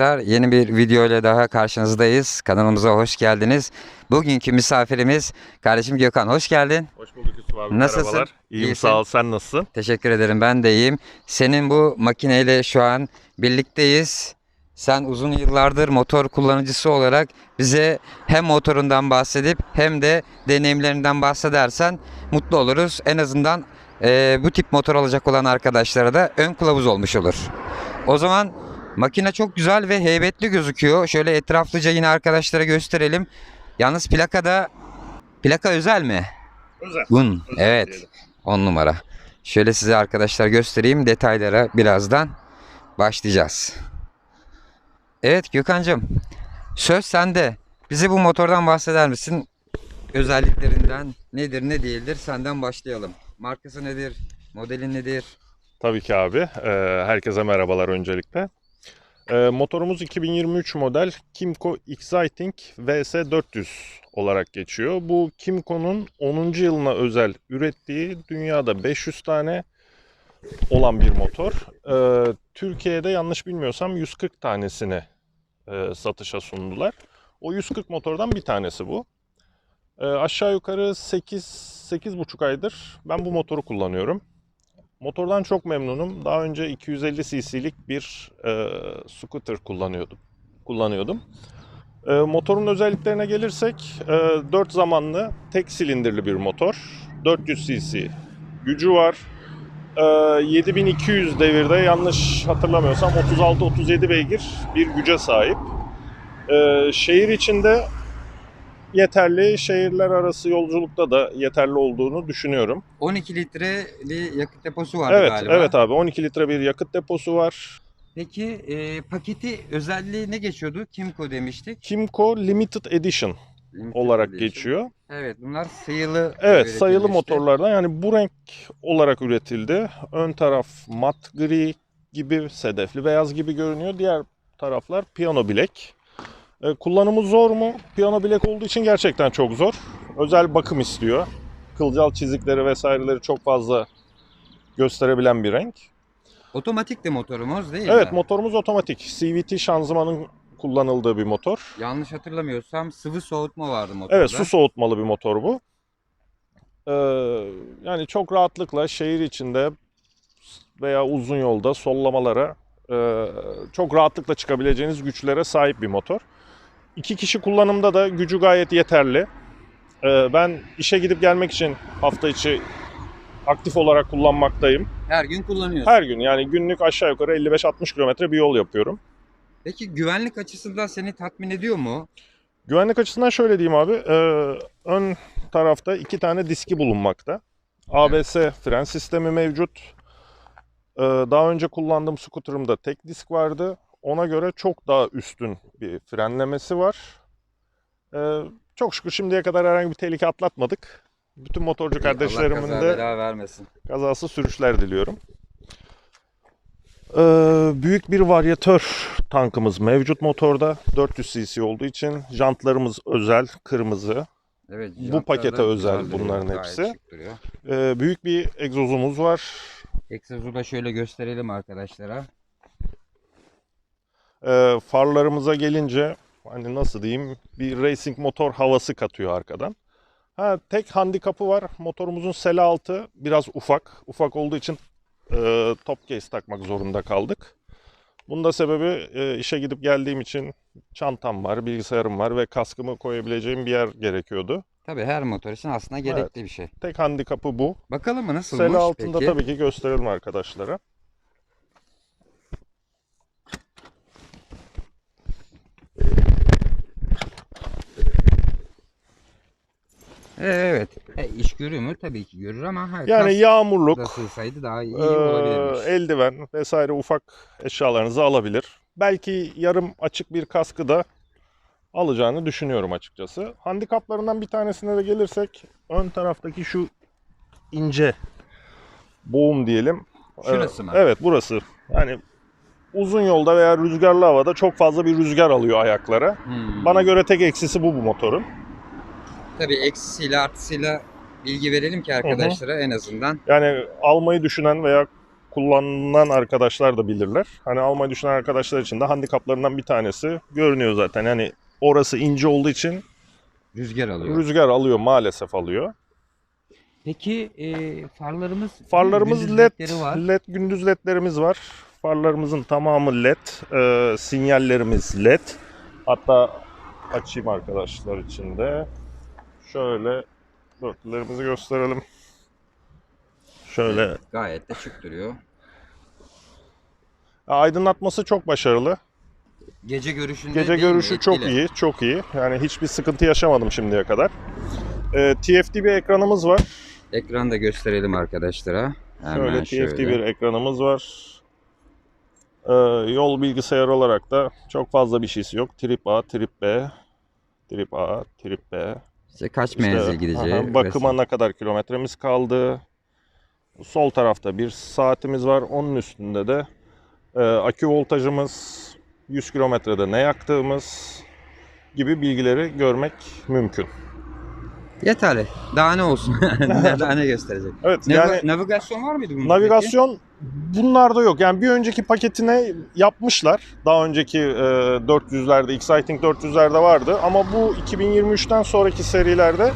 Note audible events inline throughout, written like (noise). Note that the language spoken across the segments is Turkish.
Arkadaşlar yeni bir video ile daha karşınızdayız. Kanalımıza hoş geldiniz. Bugünkü misafirimiz kardeşim Gökhan. Hoş geldin. Hoş bulduk Yusuf abi. Nasılsın? Merhabalar. İyiyim İyisin. sağ ol. Sen nasılsın? Teşekkür ederim. Ben de iyiyim. Senin bu makineyle şu an birlikteyiz. Sen uzun yıllardır motor kullanıcısı olarak bize hem motorundan bahsedip hem de deneyimlerinden bahsedersen mutlu oluruz. En azından eee, bu tip motor alacak olan arkadaşlara da ön kılavuz olmuş olur. O zaman makine çok güzel ve heybetli gözüküyor. Şöyle etraflıca yine arkadaşlara gösterelim. Yalnız plakada plaka özel mi? Özel. Gun. Evet. 10 numara. Şöyle size arkadaşlar göstereyim detaylara birazdan başlayacağız. Evet Gökhan'cığım söz sende. Bize bu motordan bahseder misin? Özelliklerinden nedir ne değildir senden başlayalım. Markası nedir? Modeli nedir? Tabii ki abi. Ee, herkese merhabalar öncelikle. Ee, motorumuz 2023 model Kimco Exciting VS400 olarak geçiyor. Bu Kimco'nun 10. yılına özel ürettiği dünyada 500 tane olan bir motor. Ee, Türkiye'de yanlış bilmiyorsam 140 tanesini e, satışa sundular. O 140 motordan bir tanesi bu. Ee, aşağı yukarı 8 8,5 aydır ben bu motoru kullanıyorum. Motordan çok memnunum. Daha önce 250 cc'lik bir e, scooter kullanıyordum. Kullanıyordum. E, motorun özelliklerine gelirsek e, 4 zamanlı tek silindirli bir motor. 400 cc gücü var. E, 7200 devirde yanlış hatırlamıyorsam 36-37 beygir bir güce sahip. E, şehir içinde yeterli, şehirler arası yolculukta da yeterli olduğunu düşünüyorum. 12 litreli yakıt deposu vardı Evet, galiba. evet abi 12 litre bir yakıt deposu var. Peki e, paketi özelliği ne geçiyordu? Kimco demiştik. Kimco Limited Edition Limited olarak Edition. geçiyor. Evet bunlar sayılı Evet, sayılı üretilmişti. motorlardan yani bu renk olarak üretildi. Ön taraf mat gri gibi, sedefli beyaz gibi görünüyor. Diğer taraflar piyano bilek. Ee, kullanımı zor mu? Piyano bilek olduğu için gerçekten çok zor. Özel bakım istiyor. Kılcal çizikleri vesaireleri çok fazla gösterebilen bir renk. Otomatik de motorumuz değil Evet mi? motorumuz otomatik. CVT şanzımanın kullanıldığı bir motor. Yanlış hatırlamıyorsam sıvı soğutma vardı motorda. Evet su soğutmalı bir motor bu. Ee, yani çok rahatlıkla şehir içinde veya uzun yolda sollamalara e, çok rahatlıkla çıkabileceğiniz güçlere sahip bir motor. İki kişi kullanımda da gücü gayet yeterli. Ee, ben işe gidip gelmek için hafta içi aktif olarak kullanmaktayım. Her gün kullanıyorsun. Her gün yani günlük aşağı yukarı 55-60 kilometre bir yol yapıyorum. Peki güvenlik açısından seni tatmin ediyor mu? Güvenlik açısından şöyle diyeyim abi. e, ön tarafta iki tane diski bulunmakta. ABS fren sistemi mevcut. E, daha önce kullandığım scooter'ımda tek disk vardı. Ona göre çok daha üstün bir frenlemesi var. E, çok şükür şimdiye kadar herhangi bir tehlike atlatmadık. Bütün motorcu Allah kardeşlerimin kaza de vermesin. kazası sürüşler diliyorum. Ee, büyük bir varyatör tankımız mevcut motorda. 400 cc olduğu için jantlarımız özel, kırmızı. Evet, Bu pakete özel bunların hepsi. Ee, büyük bir egzozumuz var. Egzozu da şöyle gösterelim arkadaşlara. Ee, farlarımıza gelince hani nasıl diyeyim bir racing motor havası katıyor arkadan. Ha, tek handikapı var. Motorumuzun sele altı biraz ufak. Ufak olduğu için e, top case takmak zorunda kaldık. Bunun da sebebi e, işe gidip geldiğim için çantam var, bilgisayarım var ve kaskımı koyabileceğim bir yer gerekiyordu. Tabii her motor için aslında gerekli bir şey. Tek handikapı bu. Bakalım mı nasılmış Sele altında peki? tabii ki gösterelim arkadaşlara. Evet. E, iş görüyor mu? Tabii ki görür ama ha, Yani yağmurluk, sığsaydı daha iyi olabilirmiş. eldiven vesaire ufak eşyalarınızı alabilir. Belki yarım açık bir kaskı da alacağını düşünüyorum açıkçası. Handikaplarından bir tanesine de gelirsek ön taraftaki şu ince boğum diyelim. Şurası Ee, mı? Evet burası. Yani uzun yolda veya rüzgarlı havada çok fazla bir rüzgar alıyor ayaklara. Hmm. Bana göre tek eksisi bu bu motorun. Tabii eksisiyle artısıyla bilgi verelim ki arkadaşlara en azından. Yani almayı düşünen veya kullanan arkadaşlar da bilirler. Hani almayı düşünen arkadaşlar için de handikaplarından bir tanesi görünüyor zaten. Yani orası ince olduğu için Rüzgar alıyor. rüzgar alıyor maalesef alıyor. Peki e, farlarımız Farlarımız gündüz led, var. led gündüz ledlerimiz var. Farlarımızın tamamı led, Ee, sinyallerimiz led. Hatta açayım arkadaşlar için de. Şöyle dörtlülerimizi gösterelim. Şöyle Gayet de şık duruyor. aydınlatması çok başarılı. Gece görüşünde Gece değil mi? görüşü çok Etkili. iyi, çok iyi. Yani hiçbir sıkıntı yaşamadım şimdiye kadar. Ee, TFT bir ekranımız var. Ekranı da gösterelim arkadaşlara. Hemen Şöyle şöyle. TFT bir ekranımız var. Ee, yol bilgisayarı olarak da çok fazla bir şeysi yok. Trip A, Trip B, Trip A, Trip B. İşte kaç İşte, menzil gideceği. aha, bakıma resim. ne kadar kilometremiz kaldı. Sol tarafta bir saatimiz var. Onun üstünde de e, akü voltajımız, 100 kilometrede ne yaktığımız gibi bilgileri görmek mümkün. Yeterli. Daha ne olsun? (laughs) (laughs) Daha ne gösterecek? Evet Navi- yani navigasyon var mıydı bunun? Navigasyon bunlarda yok. Yani bir önceki paketine yapmışlar. Daha önceki e, 400'lerde, Exciting 400'lerde vardı. Ama bu 2023'ten sonraki serilerde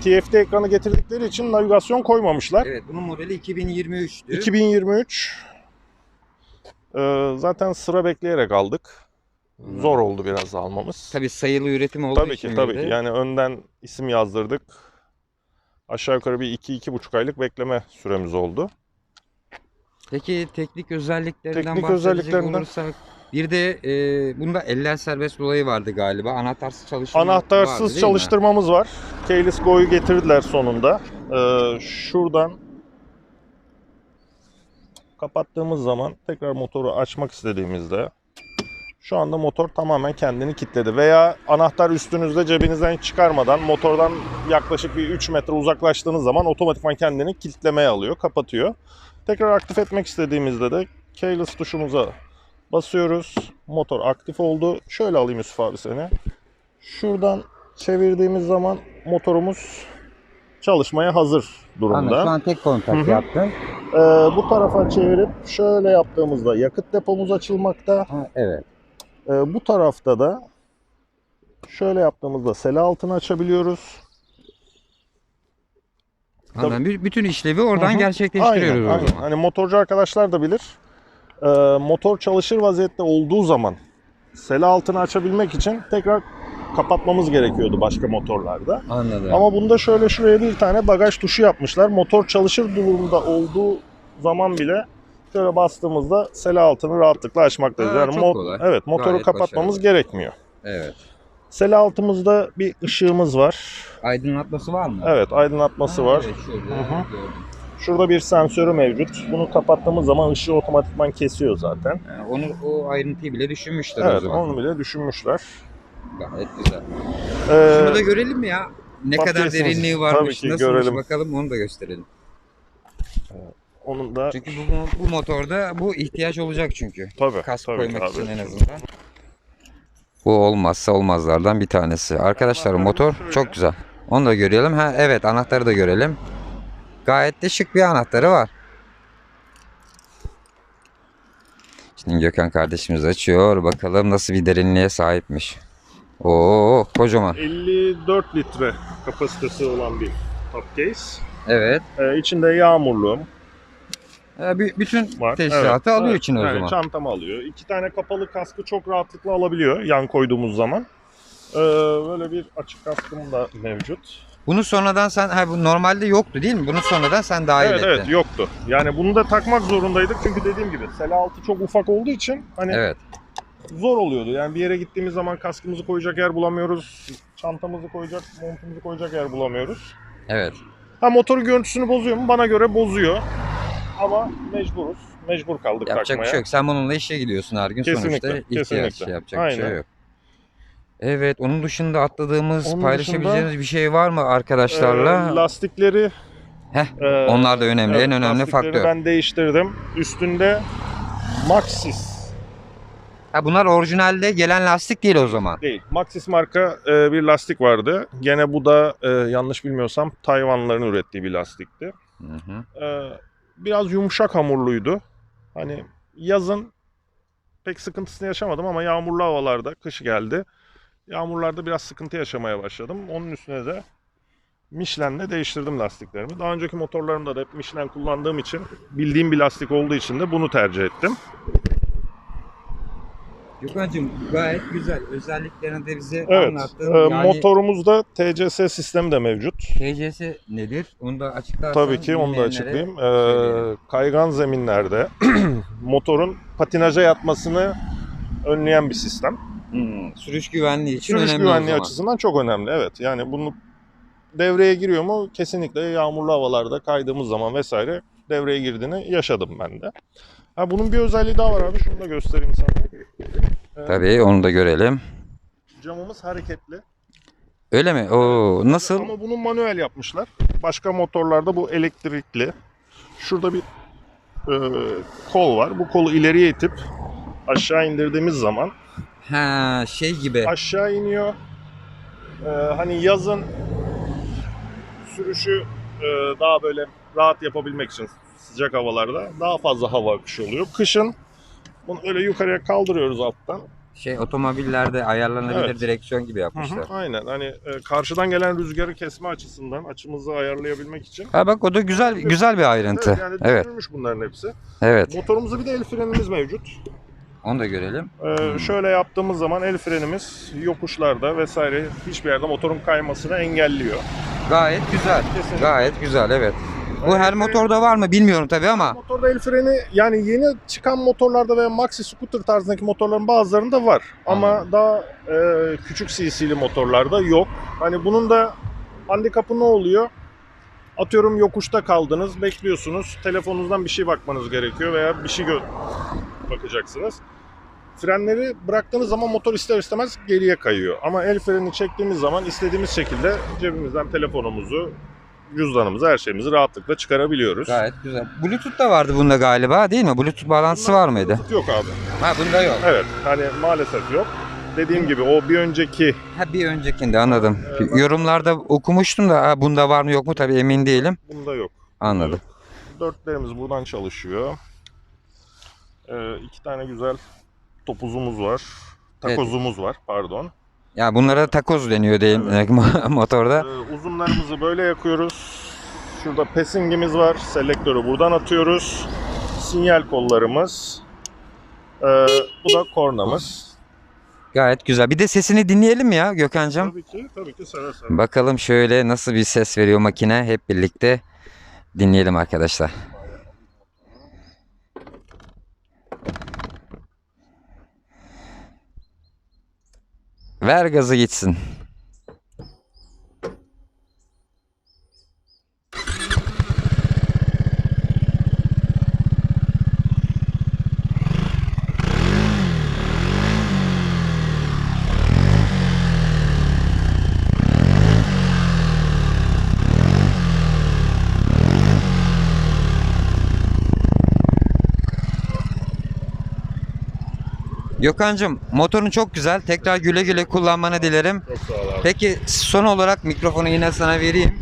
TFT ekranı getirdikleri için navigasyon koymamışlar. Evet bunun modeli 2023'tü. 2023 e, zaten sıra bekleyerek aldık. Zor oldu biraz da almamız. Tabii sayılı üretim olduğu Tabii için ki tabii ki. Yani önden isim yazdırdık. Aşağı yukarı bir 2-2,5 aylık bekleme süremiz oldu. Peki teknik özelliklerinden Teknik bahsedecek özelliklerinden- olursak bir de e, bunda eller serbest olayı vardı galiba. Anahtarsız çalışma vardı Anahtarsız mi? çalıştırmamız var. Keyless Go'yu getirdiler sonunda. Ee, şuradan kapattığımız zaman tekrar motoru açmak istediğimizde şu anda motor tamamen kendini kilitledi. Veya anahtar üstünüzde cebinizden hiç çıkarmadan motordan yaklaşık bir 3 metre uzaklaştığınız zaman otomatikman kendini kilitlemeye alıyor, kapatıyor. Tekrar aktif etmek istediğimizde de keyless tuşumuza basıyoruz. Motor aktif oldu. Şöyle alayım Yusuf abi seni. Şuradan çevirdiğimiz zaman motorumuz çalışmaya hazır Anladım. Şu durumda. an tek kontak yaptın. Ee, bu tarafa çevirip şöyle yaptığımızda yakıt depomuz açılmakta. Ha, evet. Ee, bu tarafta da şöyle yaptığımızda sele altını açabiliyoruz. Anladım. Bütün işlevi oradan Hı hı. gerçekleştiriyoruz Aynen, o aynen. zaman. Hani motorcu arkadaşlar da bilir. Ee, motor çalışır vaziyette olduğu zaman sele altını açabilmek için tekrar kapatmamız gerekiyordu başka motorlarda. Anladım. Ama bunda şöyle şuraya bir tane bagaj tuşu yapmışlar. Motor çalışır durumda olduğu zaman bile şöyle bastığımızda sele altını rahatlıkla açmaktayız. Ha, yani çok mo- kolay. evet motoru Gayet kapatmamız başarılı. gerekmiyor. Evet. Sele altımızda bir ışığımız var. Aydınlatması var mı? Evet aydınlatması Ha, var. Evet, şöyle Hı hı. gördüm. Şurada bir sensörü mevcut. Bunu kapattığımız zaman ışığı otomatikman kesiyor zaten. Ha, onu o ayrıntıyı bile düşünmüşler o Evet zaman. onu bile düşünmüşler. Gayet güzel. Ee, Şunu da görelim mi ya? Ne kadar derinliği varmış, Tabii ki, nasılmış görelim. bakalım onu da gösterelim. Onun da Çünkü bu, bu motorda bu ihtiyaç olacak çünkü. tabii, Kask tabii koymak için abi. en azından. Bu olmazsa olmazlardan bir tanesi. Arkadaşlar motor şöyle. çok güzel. Onu da görelim. Ha evet anahtarı da görelim. Gayet de şık bir anahtarı var. Şimdi Gökhan kardeşimiz açıyor. Bakalım nasıl bir derinliğe sahipmiş. Oo kocaman. 54 litre kapasitesi olan bir top case. Evet. Ee, içinde yağmurluğum Ee, bü- bütün var. teşkilatı alıyor evet. için o Yani zaman. Çantamı alıyor. İki tane kapalı kaskı çok rahatlıkla alabiliyor yan koyduğumuz zaman. Ee, böyle bir açık kaskım da mevcut. Bunu sonradan sen ha bu normalde yoktu değil mi? Bunu sonradan sen dahil evet ettin. evet yoktu. Yani bunu da takmak zorundaydık çünkü dediğim gibi sele altı çok ufak olduğu için hani Evet. zor oluyordu. Yani bir yere gittiğimiz zaman kaskımızı koyacak yer bulamıyoruz. Çantamızı koyacak, montumuzu koyacak yer bulamıyoruz. Evet. Ha motorun görüntüsünü bozuyor mu? Bana göre bozuyor. Ama mecburuz. Mecbur kaldık Yapacak takmaya. bir şey yok. Sen bununla işe gidiyorsun her gün Kesinlikle, sonuçta ihtiyaç kesinlikle. yapacak bir şey Aynen. yok. Evet, onun dışında atladığımız, Onun paylaşabileceğiniz bir şey var mı arkadaşlarla? Ee, lastikleri Heh, e, onlar da önemli, evet, en önemli lastikleri faktör. ben değiştirdim. Üstünde Maxis Ha, bunlar orijinalde gelen lastik değil o zaman. değil. Maxis marka e, bir lastik vardı. Gene bu da e, yanlış bilmiyorsam Tayvanlıların ürettiği bir lastikti. Hı hı. E, biraz yumuşak hamurluydu. Hani yazın pek sıkıntısını yaşamadım ama yağmurlu havalarda kış geldi. Yağmurlarda biraz sıkıntı yaşamaya başladım. Onun üstüne de Michelin'le değiştirdim lastiklerimi. Daha önceki motorlarımda da hep Michelin kullandığım için bildiğim bir lastik olduğu için de bunu tercih ettim. Gökhan'cığım gayet güzel. Özelliklerini de bize Evet. anlattın. e, yani Motorumuzda TCS sistemi de mevcut. TCS nedir? Onu da açıklarsan. Tabii ki onu da açıklayayım. Ee, kaygan zeminlerde (clears throat) motorun patinaja yatmasını önleyen bir sistem. Hmm, sürüş güvenliği için Sürüş önemli güvenliği açısından çok önemli. Evet. Yani bunu devreye giriyor mu? Kesinlikle yağmurlu havalarda kaydığımız zaman vesaire devreye girdiğini yaşadım ben de. Ha, bunun bir özelliği daha var abi. Şunu da göstereyim sana. Tabii onu da görelim. Camımız hareketli. Öyle mi? Oo, nasıl? Ama bunu manuel yapmışlar. Başka motorlarda bu elektrikli. Şurada bir e, kol var. Bu kolu ileriye itip aşağı indirdiğimiz zaman Ha şey gibi. aşağı iniyor. E, hani yazın sürüşü e, daha böyle rahat yapabilmek için sıcak havalarda daha fazla hava akışı oluyor. Kışın bunu öyle yukarıya kaldırıyoruz alttan. Şey otomobillerde ayarlanabilir Evet. direksiyon gibi Hı yapmışlar. hı, aynen. Hani e, karşıdan gelen rüzgarı kesme açısından açımızı ayarlayabilmek için. Ha bak o da güzel güzel bir ayrıntı. Evet, yani Evet. bunların hepsi. Evet. Motorumuzda bir de el frenimiz mevcut. Onu da görelim. Ee, şöyle yaptığımız zaman el frenimiz yokuşlarda vesaire hiçbir yerde motorun kaymasını engelliyor. Gayet güzel. Kesinlikle. Gayet güzel evet. Bu her motorda var mı bilmiyorum tabii ama Motorda el freni yani yeni çıkan motorlarda ve maxi scooter tarzındaki motorların bazılarında var. Ama daha e, küçük cc'li motorlarda yok. Hani bunun da handikapı ne oluyor? Atıyorum yokuşta kaldınız, bekliyorsunuz. Telefonunuzdan bir şey bakmanız gerekiyor veya bir şey gö- bakacaksınız. Frenleri bıraktığınız zaman motor ister istemez geriye kayıyor. Ama el frenini çektiğimiz zaman istediğimiz şekilde cebimizden telefonumuzu, cüzdanımızı, her şeyimizi rahatlıkla çıkarabiliyoruz. gayet güzel. Bluetooth da vardı bunda galiba değil mi? Bluetooth bağlantısı var mıydı? Yok abi. Ha bunda yok. Evet hani maalesef yok. Dediğim gibi o bir önceki Ha bir öncekinde anladım. Evet, Yorumlarda okumuştum da ha, bunda var mı yok mu tabii emin değilim. bunda yok. Anladım. Dörtlerimiz buradan çalışıyor. Ee, iki tane güzel topuzumuz var. Takozumuz var pardon. Ya bunlara takoz deniyor değil (laughs) motorda. Ee, uzunlarımızı böyle yakıyoruz. Şurada passingimiz var. Selektörü buradan atıyoruz. Sinyal kollarımız. Ee, bu da kornamız. Gayet güzel. Bir de sesini dinleyelim ya Gökhan'cığım. Tabii ki, tabii ki seve seve. Bakalım şöyle nasıl bir ses veriyor makine hep birlikte dinleyelim arkadaşlar. Ver gazı gitsin. Gökhan'cığım motorun çok güzel. Tekrar güle güle kullanmanı dilerim. Çok sağ ol abi. Peki son olarak mikrofonu yine sana vereyim.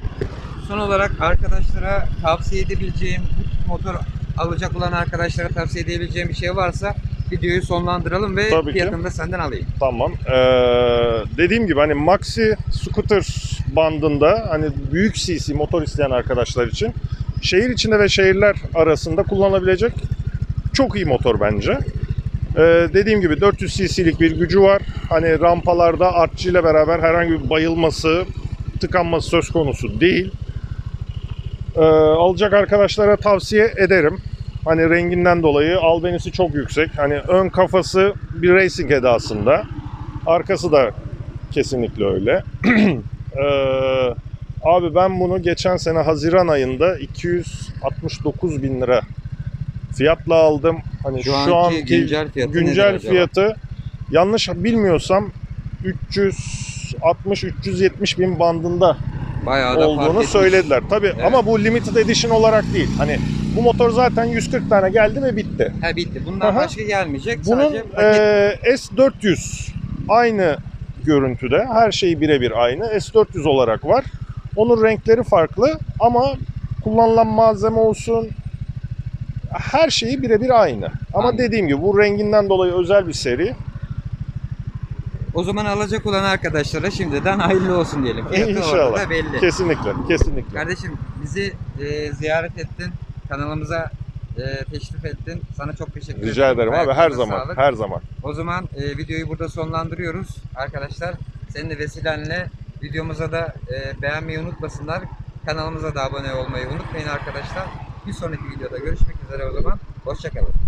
Son olarak arkadaşlara tavsiye edebileceğim, motor alacak olan arkadaşlara tavsiye edebileceğim bir şey varsa videoyu sonlandıralım ve Tabii ki. fiyatını da senden alayım. Tamam. Ee, dediğim gibi hani maxi scooter bandında hani büyük cc motor isteyen arkadaşlar için şehir içinde ve şehirler arasında kullanabilecek çok iyi motor bence. Ee, dediğim gibi 400 cc'lik bir gücü var. Hani rampalarda artçıyla beraber herhangi bir bayılması, tıkanması söz konusu değil. Ee, alacak arkadaşlara tavsiye ederim. Hani renginden dolayı albenisi çok yüksek. Hani ön kafası bir racing edasında. Arkası da kesinlikle öyle. (clears throat) Ee, abi ben bunu geçen sene Haziran ayında 269 bin lira fiyatla aldım. Hani Şu şu, anki anki güncel fiyatı güncel fiyatı yanlış bilmiyorsam 360-370 bin bandında Bayağı da fark olduğunu etmiş. söylediler. Tabii Evet. ama bu limited edition olarak değil. Hani bu motor zaten 140 tane geldi ve bitti. Ha bitti. Bundan Aha. başka gelmeyecek. Bunun eee, S400 aynı görüntüde. Her şey birebir aynı. S400 olarak var. Onun renkleri farklı ama kullanılan malzeme olsun her şeyi birebir aynı. Ama Anladım. dediğim gibi bu renginden dolayı özel bir seri. O zaman alacak olan arkadaşlara şimdiden hayırlı olsun diyelim. Fiyatı İnşallah. belli. Kesinlikle, kesinlikle. Kardeşim bizi e, ziyaret ettin. Kanalımıza e, teşrif ettin. Sana çok teşekkür ederim. Rica ederim abi her zaman, sağlık. her zaman. O zaman e, videoyu burada sonlandırıyoruz. Arkadaşlar senin de vesilenle videomuza da e, beğenmeyi unutmasınlar. Kanalımıza da abone olmayı unutmayın arkadaşlar. Bir sonraki videoda görüşmek üzere o zaman. Hoşçakalın.